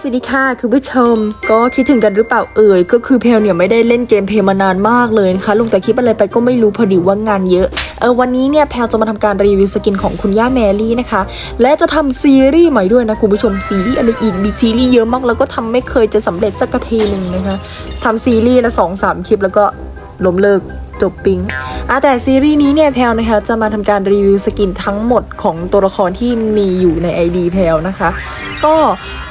สวัสดีค่ะคุณผู้ชม ก็คิดถึงกันหรือเปล่าเอ่ย ก็คือเพลเนี่ยไม่ได้เล่นเกมเพลมานานมากเลยนะคะลงแต่คลิปอะไรไปก็ไม่รู้พอดีว่างานเยอะเออวันนี้เนี่ยแพลจะมาทำการรีวิวสกินของคุณย่าแมรี่นะคะ และจะทำซีรีส์ใหม่ด้วยนะคุณผู้ชมซีรีส์อะไรอีกมีซีรีส์เยอะมากแล้วก็ทำไม่เคยจะสำเร็จสักทีหนึ่งนะคะทำซีรีส์ละสองสามคลิปแล้วก็ล้มเลิก จบปิงอะแต่ซีรีส์นี้เนี่ยแพลนะคะจะมาทำการรีวิวสกินทั้งหมดของตัวละครที่มีอยู่ใน ID แพลนะคะ ก็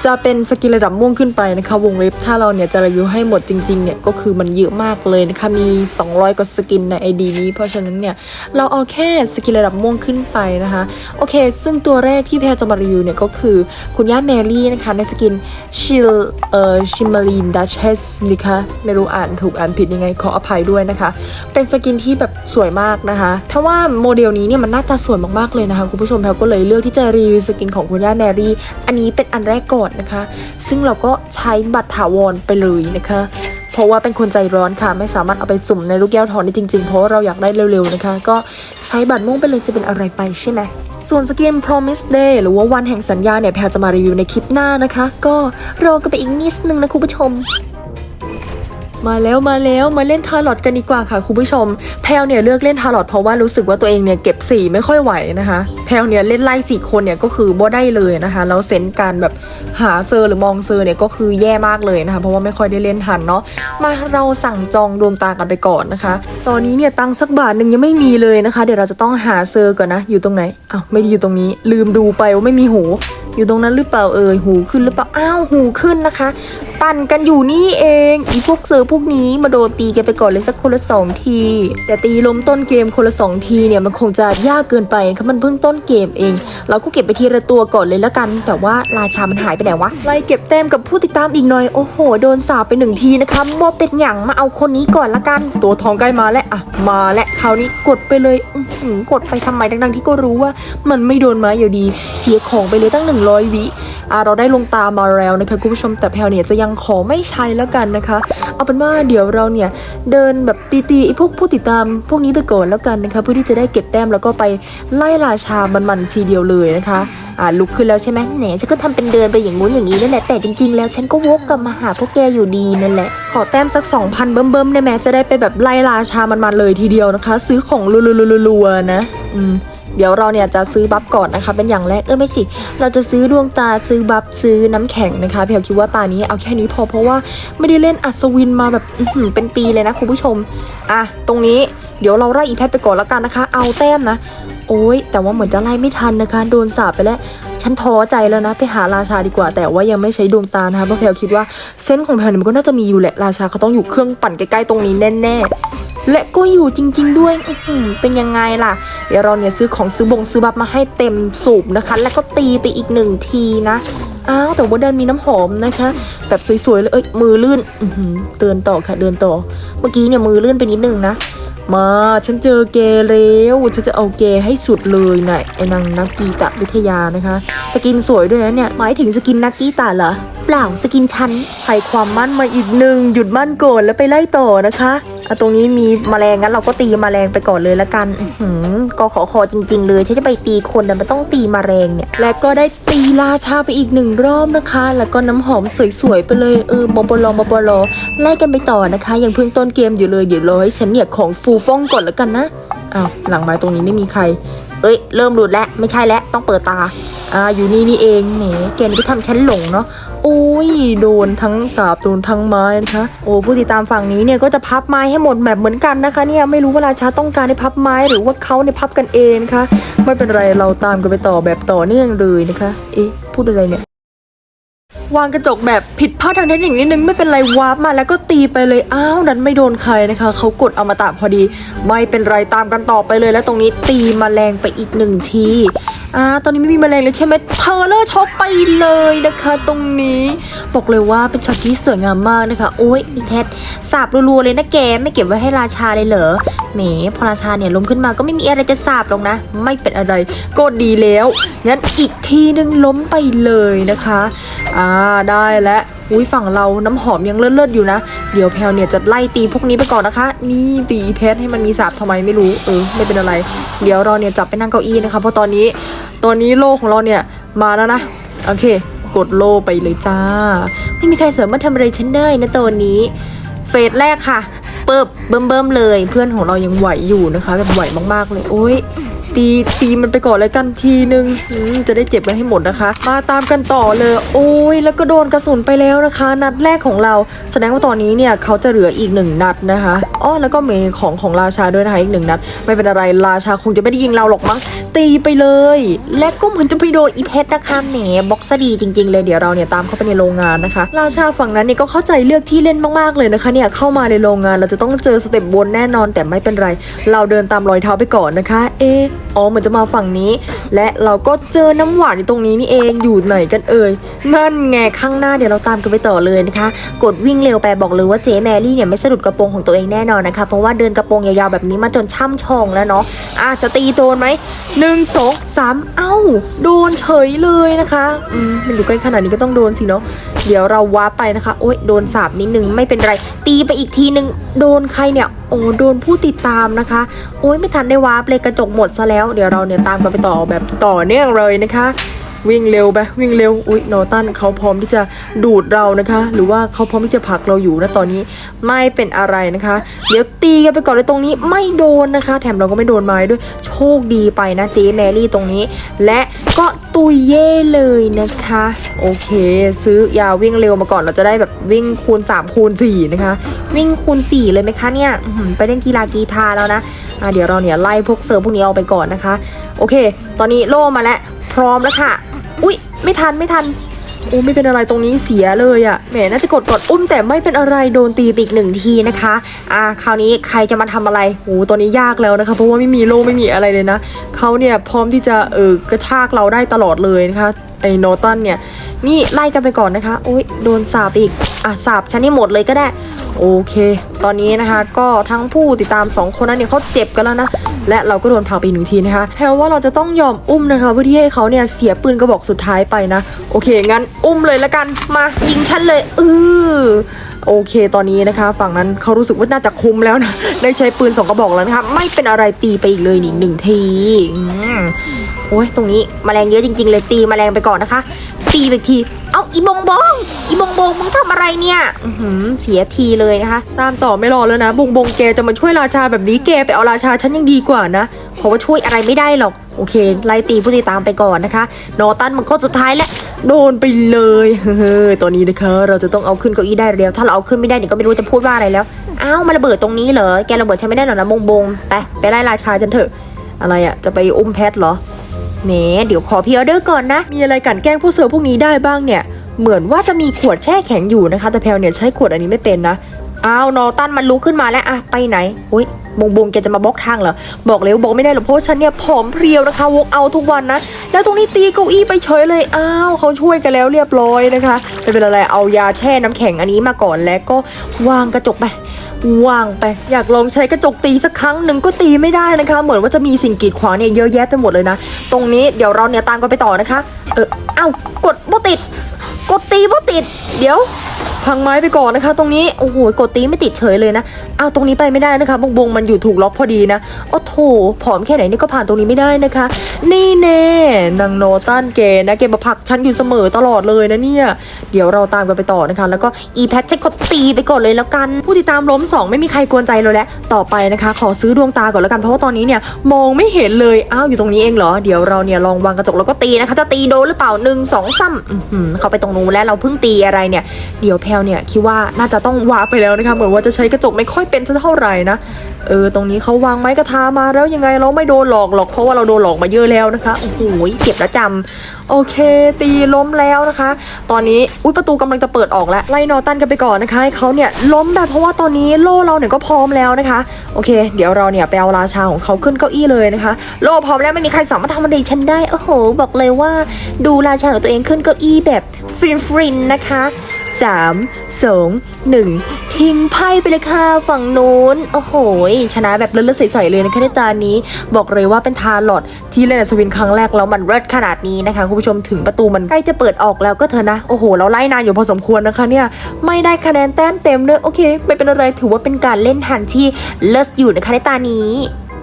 จะเป็นสกินระดับม่วงขึ้นไปนะคะ วงเล็บถ้าเราเนี่ยจะรีวิวให้หมดจริงๆเนี่ยก็คือมันเยอะมากเลยนะคะมี 200 กว่าสกินใน ID นี้ เพราะฉะนั้นเนี่ยเราเอาแค่สกินระดับม่วงขึ้นไปนะคะโอเค ซึ่งตัวแรกที่แพลจะมารีวิวเนี่ยก็คือคุณย่าแมรี่นะคะในสกินชิลเอ่อชิมารีนดัชเชสนะคะไม่รู้อ่านถูกอ่านผิดยังไงขออภัยด้วยนะคะเป็นสกินที่แบบสวยมากนะคะเพราะว่าโมเดลนี้เนี่ยมันหน้าตาสวยมากๆเลยนะคะคุณผู้ชมแพลก็เลยเลือกที่จะรีวิวสกินของคุณย่าแมรี่ อันนี้เป็นอันแรกก่อนนะคะ ซึ่งเราก็ใช้บัตรถาวรไปเลยนะคะเพราะว่าเป็นคนใจร้อนค่ะ ไม่สามารถเอาไปสุ่มในลูกแก้วทองได้จริงๆ เพราะเราอยากได้เร็วๆนะคะ ก็ใช้บัตรม่วงไปเลยจะเป็นอะไรไปใช่ไหมส่วนสกิน Promise Day หรือว่าวันแห่งสัญญาเนี่ยแพลจะมารีวิวในคลิปหน้านะคะ ก็รอกันไปอีกนิดนึงนะคุณผู้ชม มาแล้วมาแล้วมาเล่นทาร์ลอตกันดีกว่าค่ะคุณผู้ชม แพลวเนี่ยเลือกเล่นทาร์ลอตเพราะว่ารู้สึกว่าตัวเองเนี่ยเก็บสีไม่ค่อยไหวนะคะ แพลวเนี่ยเล่นไล่สี่คนเนี่ยก็คือบ่ได้เลยนะคะ แล้วเซนส์การแบบหาเซอร์หรือมองเซอร์เนี่ยก็คือแย่มากเลยนะคะ เพราะว่าไม่ค่อยได้เล่นทันเนาะ มาเราสั่งจองดวงตากันไปก่อนนะคะ ตอนนี้เนี่ยตังสักบาทหนึ่งยังไม่มีเลยนะคะ เดี๋ยวเราจะต้องหาเซอร์ก่อนนะ อยู่ตรงไหน อ้าวไม่ได้อยู่ตรงนี้ ลืมดูไปว่าไม่มีหู อยู่ตรงนั้นหรือเปล่าเอ่ย หูขึ้นหรือเปล่า อ้าวหูขึ้นนะคะ ปั่นกันอยู่นี่เอง อีพวกเซอร์พวกวกนี้มาโดนตีกันไปก่อนเลยสักคนละสองที แต่ตีล้มต้นเกมคนละสองทีเนี่ยมันคงจะยากเกินไปนะคะมันเพิ่งต้นเกมเอง เราก็เก็บไปทีละตัวก่อนเลยละกัน แต่ว่าราชามันหายไปไหนวะไล่เก็บแต้มกับผู้ติดตามอีกหน่อยโอ้โห โดนสาบไปหนึ่งทีนะคะว่าเป็นหยังมาเอาคนนี้ก่อนละกัน ตัวทองใกล้มาแล้วอะมาและคราวนี้กดไปเลยอื้อหือกดไปทำไมดังๆที่ก็รู้ว่า มันไม่โดนมาอยู่ดี เสียของไปเลยตั้ง 100 วิอะเราได้ลงตามมาแล้วนะคะคุณผู้ชมแต่แพลเนี่ยจะยังขอไม่ใช้แล้วกันนะคะเอาเป็นว่าเดี๋ยวเราเนี่ยเดินแบบตีๆไอ้พวกผู้ติดตามพวกนี้ไปก่อนแล้วกันนะคะเพื่อที่จะได้เก็บแต้มแล้วก็ไปไล่ราชามันๆทีเดียวเลยนะคะอ่าลุกขึ้นแล้วใช่ไหมแหนฉันก็ทำเป็นเดินไปอย่างงู้นอย่างนี้นั่นแหละแต่จริงๆ แล้วฉันก็วกกลับมาหาพวกแกอยู่ดีนั่นแหละ ขอแต้มสัก 2,000 เบิ่มๆได้ไหมจะได้ไปแบบไล่ราชามันๆเลยทีเดียวนะคะ ซื้อของรัวๆๆๆๆนะ อืม เดี๋ยวเราเนี่ยจะซื้อบัฟก่อนนะคะ เป็นอย่างแรกเออไม่สิ เราจะซื้อดวงตาซื้อบัฟซื้อน้ำแข็งนะคะเพียวคิดว่าตานี้เอาแค่นี้พอเพราะว่าไม่ได้เล่นอัศวินมาแบบเป็นปีเลยนะคุณผู้ชม อะตรงนี้เดี๋ยวเราไล่อีแพทไปก่อนแล้วกันนะคะ เอาแต้มนะ โอ้ยแต่ว่าเหมือนจะไล่ไม่ทันนะคะโดนสาบไปแล้วฉันท้อใจแล้วนะไปหาราชาดีกว่า แต่ว่ายังไม่ใช้ดวงตานะคะเพราะแพลคิดว่าเส้นของแพลเนี่ยมันก็น่าจะมีอยู่แหละราชาเขาต้องอยู่เครื่องปั่นใกล้ๆตรงนี้แน่ๆ และก็อยู่จริง ๆ ด้วยอื้อหือเป็นยังไงล่ะ เดี๋ยวเราเนี่ยซื้อของซื้อบงซื้อบัฟมาให้เต็มสูบนะคะ แล้วก็ตีไปอีกหนึ่งทีนะอ้าวแต่ว่าเดินมีน้ำหอมนะคะ แบบสวยๆเลยเอ้ยมือลื่นอือหือเดินต่อค่ะเดินต่อ เมื่อกี้เนี่ยมือลื่นไปนิดนึงนะมาฉันเจอเกแล้วฉันจะเอาเกให้สุดเลยนะ่ะไอ้นางนักกีตะวิทยานะคะ สกินสวยด้วยนะเนี่ยหมายถึงสกินนักกีตะเหรอ เปล่าสกินฉันให้ความมั่นมาอีกหนึ่งหยุดมั่นก่อนแล้วไปไล่ต่อนะคะอะตรงนี้มีแมลงงั้นเราก็ตีแมลงไปก่อนเลยละกันหือกอขอคอจริง ๆ เลยฉันจะไปตีคนแต่มันต้องตีแมลงเนี่ย และก็ได้ตีราชาไปอีกหนึ่งรอบนะคะ แล้วก็น้ำหอมสวยๆไปเลยเออบอบลอบอบลอไล่กันไปต่อนะคะ ยังเพิ่งต้นเกมอยู่เลยเดี๋ยวรอให้ฉันเนี่ยของฟูฟ่องก่อนล้วกันนะอ้าวหลังไม้ตรงนี้ไม่มีใคร เอ้ย เริ่มหลุดแล้วไม่ใช่แล้วต้องเปิดตา อ่าอยู่นี่นี่เองแหมแกนี่ก็ทำฉันหลงเนาะโอ้ยโดนทั้งสาบโดนทั้งไม้นะคะโอ้ผู้ติดตามฝั่งนี้เนี่ยก็จะพับไม้ให้หมดแบบเหมือนกันนะคะ เนี่ยไม่รู้ว่าราชาต้องการให้พับไม้หรือว่าเขาเนี่ยพับกันเองนะคะไม่เป็นไรเราตามกันไปต่อแบบต่อเนื่องเลยนะคะ เอ๊ะพูดอะไรเนี่ย วางกระจกแบบผิดพลาดทางเทคนิคนิดนึงไม่เป็นไรวาร์ปมาแล้วก็ตีไปเลยอ้าวนั้นไม่โดนใครนะคะเขากดเอามาตะพอดี ไม่เป็นไรตามกันต่อไปเลย แล้วตรงนี้ตีมแมลงไปอีกหนึ่งทีอ่าตอนนี้ไม่มีแมลงเลยใช่ไหมเทอร์เลอร์ช็อกไปเลยนะคะ ตรงนี้บอกเลยว่าเป็นช็อตที่สวยงามมากนะคะ โอ้ยอีแทสสาบรัวๆเลยนะแกไม่เก็บไว้ให้ราชาเลยเหรอแหมพอราชาเนี่ยล้มขึ้นมาก็ไม่มีอะไรจะสาบหรอกนะ ไม่เป็นอะไรก็ดีแล้วงั้นอีกทีนึงล้มไปเลยนะคะอ่าได้แล้วอุ้ยฝั่งเราน้ำหอมยังเลิศๆอยู่นะ เดี๋ยวแพลเนี่ยจะไล่ตีพวกนี้ไปก่อนนะคะ นี่ตีเพชรให้มันมีสาบทำไมไม่รู้ เออ ไม่เป็นอะไร เดี๋ยวเราเนี่ยจับไปนั่งเก้าอี้นะคะ เพราะตอนนี้ตอนนี้โลกของเราเนี่ยมาแล้วนะ โอเค กดโลไปเลยจ้า ไม่มีใครเสามมาทำอะไรฉันได้นะตอนนี้ เฟสแรกค่ะเปิบเบิ่มเบิ่มๆเลย เพื่อนของเรายังไหวอยู่นะคะแบบไหวมากๆเลย โอ้ย ตีตีมันไปก่อนเลยกันทีนึงจะได้เจ็บกันให้หมดนะคะ มาตามกันต่อเลย โอ้ยแล้วก็โดนกระสุนไปแล้วนะคะ นัดแรกของเรา แสดงว่าตอนนี้เนี่ยเขาจะเหลืออีกหนึ่งนัดนะคะอ้อแล้วก็มีของของราชาด้วยนะคะอีกหนึ่งนัด ไม่เป็นอะไรราชาคงจะไม่ได้ยิงเราหรอกมั้ง ตีไปเลย และก็เหมือนจะไปโดนอีเพชรนะคะแหมบ็อกซะดีจริง ๆ เลยเดี๋ยวเราเนี่ยตามเข้าไปในโรงงานนะคะ ราชาฝั่งนั้นเนี่ยก็เข้าใจเลือกที่เล่นมากๆเลยนะคะเนี่ยเข้ามาในโรงงานเราจะต้องเจอสเต็ปบนแน่นอน แต่ไม่เป็นไร เราเดินตามรอยเท้าไปก่อนนะคะ เอะอ๋อเหมือนจะมาฝั่งนี้ และเราก็เจอน้ำหวานอยู่ตรงนี้นี่เองอยู่ไหนกันเอ่ยนั่นไงข้างหน้าเดี๋ยวเราตามกันไปต่อเลยนะคะ กดวิ่งเร็วไปบอกเลยว่าเจ๊แมรี่เนี่ยไม่สะดุดกระโปรงของตัวเองแน่นอนนะคะเพราะว่าเดินกระโปรงยาวๆแบบนี้มาจนช่ำชองแล้วเนาะอะจะตีโดนไหมหนึ่งสองสามเอ้า โดนเฉยเลยนะคะอืมมันอยู่ใกล้ขนาดนี้ก็ต้องโดนสิเนาะเดี๋ยวเราว้าไปนะคะ โอ๊ยโดนสาบนิดนึงไม่เป็นไร ตีไปอีกทีนึง โดนใครเนี่ย โอ้โดนผู้ติดตามนะคะ โอ๊ยไม่ทันได้วาเลยกระจกหมดซะแล้ว เดี๋ยวเราเนี่ยตามกันไปต่อแบบต่อเนื่องเลยนะคะ วิ่งเร็วไปวิ่งเร็วอุ๊ยโนตันเขาพร้อมที่จะดูดเรานะคะ หรือว่าเขาพร้อมที่จะผลักเราอยู่นะตอนนี้ไม่เป็นอะไรนะคะ เดี๋ยวตีกันไปก่อนเลยตรงนี้ไม่โดนนะคะ แถมเราก็ไม่โดนไม้ด้วยโชคดีไปนะเจ๊แมรี่ตรงนี้ และก็ตุยเย่เลยนะคะ โอเค ซื้อยาวิ่งเร็วมาก่อนเราจะได้แบบวิ่งคูณ 3 คูณ4นะคะ วิ่งคูณ 4 เลยไหมคะเนี่ยไปเล่นกีฬากีฬาแล้วนะอะเดี๋ยวเราเนี่ยไล่พวกเซิร์ฟพวกนี้ออกไปก่อนนะคะ โอเค ตอนนี้โล่มาแล้วพร้อมแล้วค่ะ อุ๊ย ไม่ทันไม่ทันโอ้ไม่เป็นอะไรตรงนี้เสียเลยอะ่ะแหมน่าจะกดกดอุ้มแต่ไม่เป็นอะไรโดนตีไปอีกหนึ่งทีนะคะอ่าคราวนี้ใครจะมาทำอะไรโอ้ตอนนี้ยากแล้วนะคะเพราะว่าไม่มีโล่ไม่มีอะไรเลยนะเขาเนี่ยพร้อมที่จะเออกระชากเราได้ตลอดเลยนะคะไอ้โนตันเนี่ย นี่ไล่กันไปก่อนนะคะโอ้ยโดนสาบอีก อะสาบฉันนี่หมดเลยก็ได้ โอเค ตอนนี้นะคะก็ทั้งผู้ติดตาม 2 คนนั้นเนี่ยเขาเจ็บกันแล้วนะ และเราก็โดนพาไปอีกหนึ่งทีนะคะแปลว่าเราจะต้องยอมอุ้มนะคะเพื่อที่ให้เขาเนี่ยเสียปืนกระบอกสุดท้ายไปนะ โอเคงั้นอุ้มเลยละกันมายิงฉันเลยเออ โอเคตอนนี้นะคะ ฝั่งนั้นเขารู้สึกว่าน่าจะคุมแล้วนะได้ใช้ปืนสองกระบอกแล้วนะคะ ไม่เป็นอะไรตีไปอีกเลยนี่หนึ่งทีอืมโอ้ยตรงนี้แมลงเยอะจริง ๆ เลยตีแมลงไปก่อนนะคะ ตีไปที เอาอีบงบงอีบงบงมึงทำอะไรเนี่ยอืเสียทีเลยนะคะ ตามต่อไม่รอแล้วนะ บงบงแกจะมาช่วยราชาแบบนี้แกไปเอาราชาฉันยังดีกว่านะ เพราะว่าช่วยอะไรไม่ได้หรอก โอเค ไล่ตีผู้ติดตามไปก่อนนะคะ นอตันมันก็สุดท้ายแล้วโดนไปเลยเฮ้ยตอนนี้นะคะ เราจะต้องเอาขึ้นเก้าอี้ได้เร็วถ้าเราเอาขึ้นไม่ได้เนี่ยก็ไม่รู้จะพูดว่าอะไรแล้ว อ้าวมาระเบิดตรงนี้เหรอ แกระเบิดฉันไม่ได้หรอกนะบงบงไปไปไล่ราชาฉันเถอะ อะไรอะจะไปอุ้มแพทเหรอ แหมเดี๋ยวขอพรีออเดอร์ก่อนนะ มีอะไรกลันแกล้งผู้เสิร์ฟพวกนี้ได้บ้างเนี่ย เหมือนว่าจะมีขวดแช่แข็งอยู่นะคะ แต่แพลเนี่ยใช้ขวดอันนี้ไม่เป็นนะ อ้าวนอตันมันลุกขึ้นมาแล้วอะไปไหนโอ้ย บงบงแกจะมาบล็อกทางเหรอบอกเลยว่าบอกไม่ได้หรอกเพราะว่าฉันเนี่ยผอมเพรียวนะคะวกเอาทุกวันนะแล้วตรงนี้ตีเก้าอี้ไปเฉยเลยอ้าวเขาช่วยกันแล้วเรียบร้อยนะคะไม่เป็นไรเอายาแช่น้ำแข็งอันนี้มาก่อนแล้วก็วางกระจกไปวางไปอยากลองใช้กระจกตีสักครั้งหนึ่งก็ตีไม่ได้นะคะ เหมือนว่าจะมีสิ่งกีดขวางเนี่ยเยอะแยะไปหมดเลยนะ ตรงนี้เดี๋ยวเราเนี่ยตามกันไปต่อนะคะ เออเอ้ากดบ่ติด กดตีบ่ติด เดี๋ยว พังไม้ไปก่อนนะคะ ตรงนี้โอ้โหกดตีไม่ติดเฉยเลยนะเอาตรงนี้ไปไม่ได้นะคะบงบงมันอยู่ถูกล็อกพอดีนะโอ้โถผอมแค่ไหนนี่ก็ผ่านตรงนี้ไม่ได้นะคะ นี่แน่นางโนตันเกนะเกมาผลักฉันอยู่เสมอตลอดเลยนะเนี่ยเดี๋ยวเราตามกันไปต่อนะคะ แล้วก็อีแพทจะกดตีไปก่อนเลยแล้วกัน ผู้ติดตามล้มสองไม่มีใครกวนใจเราแล้วต่อไปนะคะ ขอซื้อดวงตาก่อนแล้วกันเพราะว่าตอนนี้เนี่ยมองไม่เห็นเลยอ้าวอยู่ตรงนี้เองเหรอเดี๋ยวเราเนี่ยลองวางกระจกแล้วก็ตีนะคะ จะตีโดนหรือเปล่าหนึ่งสองซ้ำเข้าไปตรงนู้นและเราเพิ่งตีอะไรเนี่ย เดี๋ยวแพลวเนี่ยคิดว่าน่าจะต้องวาร์ไปแล้วนะคะเหมือนว่าจะใช้กระจกไม่ค่อยเป็นเท่าไหร่นะ เออ ตรงนี้เขาวางไม้กระทามาแล้วยังไงเราไม่โดนหลอกหรอกเพราะว่าเราโดนหลอกมาเยอะแล้วนะคะ โอ้โหเก็บแล้วจำโอเค ตีล้มแล้วนะคะ ตอนนี้ อุ้ยประตูกำลังจะเปิดออกแล้ว ไล่นอตันกันไปก่อนนะคะให้เขาเนี่ยล้มแบบเพราะว่าตอนนี้โล่เราเนี่ยก็พร้อมแล้วนะคะ โอเค เดี๋ยวเราเนี่ยไปเอาราชาของเขาขึ้นเก้าอี้เลยนะคะ โล่พร้อมแล้วไม่มีใครสามารถทำอะไรฉันได้ โอ้โห บอกเลยว่า ดูราชาของตัวเองขึ้นเก้าอี้แบบฟินๆนะคะ สามสองหนึ่งทิ้งไพ่ไปเลยค่ะฝั่งโน้น โอ้โห ชนะแบบเลือดใสๆเลยนะคะในตานี้ บอกเลยว่าเป็นทาร์ลอดที่เล่นอัศวินครั้งแรกแล้วมันเลิศขนาดนี้นะคะคุณผู้ชมถึงประตูมันใกล้จะเปิดออกแล้วก็เถอะนะ โอ้โห เราไล่นานอยู่พอสมควรนะคะเนี่ย ไม่ได้คะแนนแต้มเต็มเลยโอเค ไม่เป็นอะไรถือว่าเป็นการเล่นหันที่เลิศอยู่นะคะในตานี้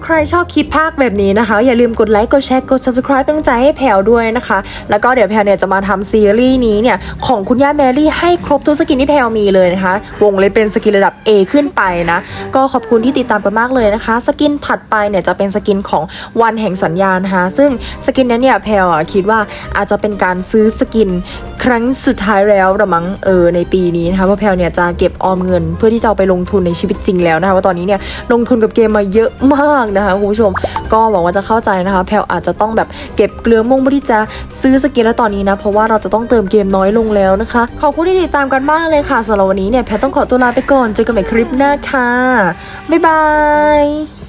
ใครชอบคลิปภาคแบบนี้นะคะ อย่าลืมกดไลค์กดแชร์กด subscribe เป็นกำลังใจให้แพลวด้วยนะคะ แล้วก็เดี๋ยวแพลวเนี่ยจะมาทำซีรีส์นี้เนี่ยของคุณย่าแมรี่ให้ครบทุกสกินที่แพลวมีเลยนะคะ วงเลยเป็นสกินระดับ A ขึ้นไปนะ ก็ขอบคุณที่ติดตามกันมากเลยนะคะ สกินถัดไปเนี่ยจะเป็นสกินของวันแห่งสัญญาณนะคะซึ่งสกินนั้เนี่ยแพลวคิดว่าอาจจะเป็นการซื้อสกินครั้งสุดท้ายแล้วละมั้งเออในปีนี้นะคะเพราะแพลวเนี่ยจะเก็บออมเงิน เพื่อที่จะเอาไปลงทุนในชีวิตจริงแล้วนะคะว่าตอนนี้เนี่ยลงทุนกับเกมมาเยอะมากนะคะคุณผู้ชม ก็หวังว่าจะเข้าใจนะคะ แพลอาจจะต้องแบบเก็บเกลือมุ่งเพื่อที่จะซื้อสกินแล้วตอนนี้นะ เพราะว่าเราจะต้องเติมเกมน้อยลงแล้วนะคะ ขอบคุณที่ติดตามกันมากเลยค่ะสำหรับวันนี้เนี่ยแพลต้องขอตัวลาไปก่อนเจอกันใหม่คลิปหน้าค่ะบ๊ายบาย